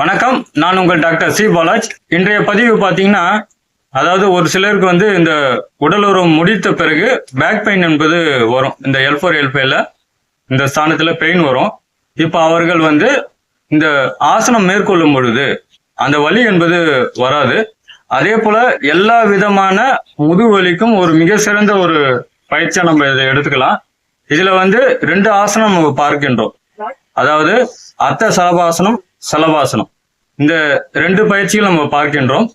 வணக்கம். நான் உங்கள் டாக்டர் சி பாலாஜ். இன்றைய பதிவு பார்த்தீங்கன்னா அதாவது ஒரு சிலருக்கு வந்து இந்த உடல் உறவு முடித்த பிறகு பேக் பெயின் என்பது வரும். இந்த எல் ஃபோர் எல் இந்த ஸ்தானத்தில் பெயின் வரும். இப்போ அவர்கள் வந்து இந்த ஆசனம் மேற்கொள்ளும் பொழுது அந்த வலி என்பது வராது. அதே போல எல்லா விதமான முதுகு வலிக்கும் ஒரு மிக சிறந்த ஒரு பயிற்சியை நம்ம இதை எடுத்துக்கலாம். இதுல வந்து ரெண்டு ஆசனம் நம்ம பார்க்கின்றோம். அதாவது அர்த்த சலபாசனம் சலவாசனம். இந்த ரெண்டு பயிற்சிகள் நம்ம பார்க்கின்றோம்.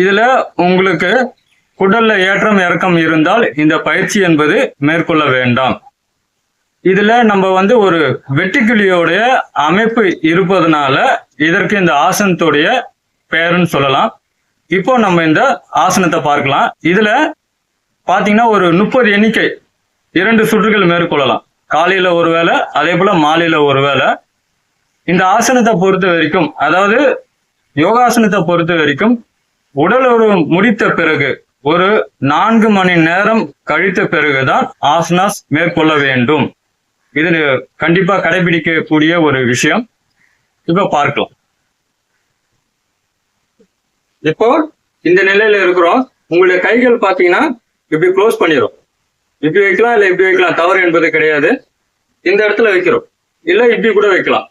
இதில் உங்களுக்கு குடல்ல ஏற்றம் இறக்கம் இருந்தால் இந்த பயிற்சி என்பது மேற்கொள்ள வேண்டாம். இதுல நம்ம வந்து ஒரு வெட்டிக்கிளியோடைய அமைப்பு இருப்பதனால இதற்கு இந்த ஆசனத்துடைய பெயர்னு சொல்லலாம். இப்போ நம்ம இந்த ஆசனத்தை பார்க்கலாம். இதுல பாத்தீங்கன்னா ஒரு முப்பது எண்ணிக்கை இரண்டு சுற்றுகள் மேற்கொள்ளலாம். காலையில ஒரு வேளை அதே போல மாலையில ஒரு வேளை. இந்த ஆசனத்தை பொறுத்த வரைக்கும் அதாவது யோகாசனத்தை பொறுத்த வரைக்கும் உடல் ஒரு முடித்த பிறகு ஒரு நான்கு மணி நேரம் கழித்த பிறகுதான் ஆசனாஸ் மேற்கொள்ள வேண்டும். இது கண்டிப்பா கடைபிடிக்கக்கூடிய ஒரு விஷயம். இப்ப பார்க்கலாம். இப்போ இந்த நிலையில இருக்கிறோம். உங்களுடைய கைகள் பாத்தீங்கன்னா இப்படி க்ளோஸ் பண்ணிடும் இப்படி வைக்கலாம் இல்ல இப்படி வைக்கலாம். தவறு என்பது கிடையாது. இந்த இடத்துல வைக்கிறோம். இல்ல இப்படி கூட வைக்கலாம்.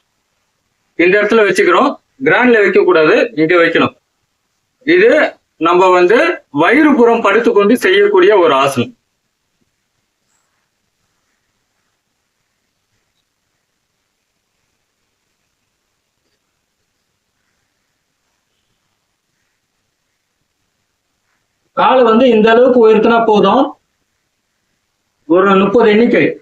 இந்த இடத்துல வச்சுக்கிறோம். கிராண்ட்ல வைக்க கூடாது. இங்க வைக்கணும். இது நம்ம வந்து வயிறு புறம் படுத்துக்கொண்டு செய்யக்கூடிய ஒரு ஆசனம். காலை வந்து இந்த அளவுக்கு உயர்த்தினா போதும். ஒரு முப்பது எண்ணிக்கை.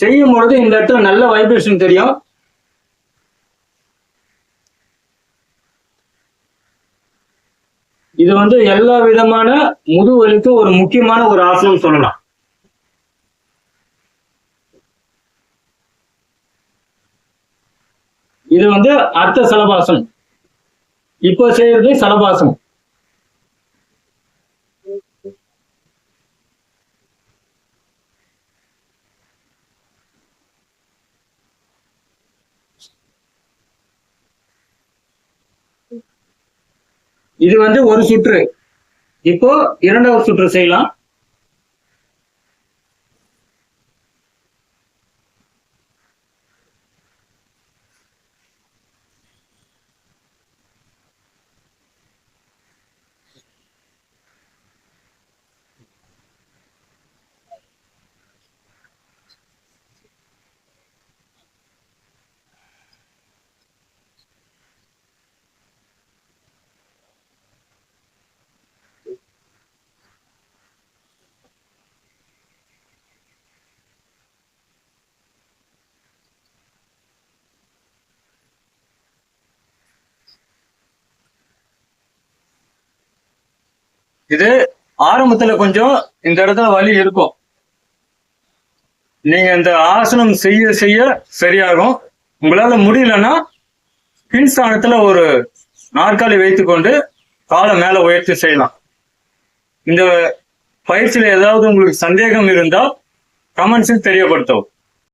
செய்யும் பொழுது இந்த இடத்துல நல்ல வைப்ரேஷன் தெரியும். இது வந்து எல்லா விதமான முதுவலிக்கும் ஒரு முக்கியமான ஒரு ஆசனம் சொல்லலாம். இது வந்து அர்த்த சலபாசனம். இப்போ செய்யறது சலபாசனம். இது வந்து ஒரு சுற்று. இப்போ இரண்டாவது சுற்று செய்யலாம். இது ஆரம்பத்துல கொஞ்சம் இந்த இடத்துல வலி இருக்கும். நீங்க இந்த ஆசனம் செய்ய செய்ய சரியாகும். உங்களால முடியலன்னா பின்ஸ்தானத்துல ஒரு நாற்காலி வைத்துக்கொண்டு காலை மேல உயர்த்தி செய்யலாம். இந்த பயிற்சியில ஏதாவது உங்களுக்கு சந்தேகம் இருந்தால் கமெண்ட்ஸில் தெரியப்படுத்தவும்.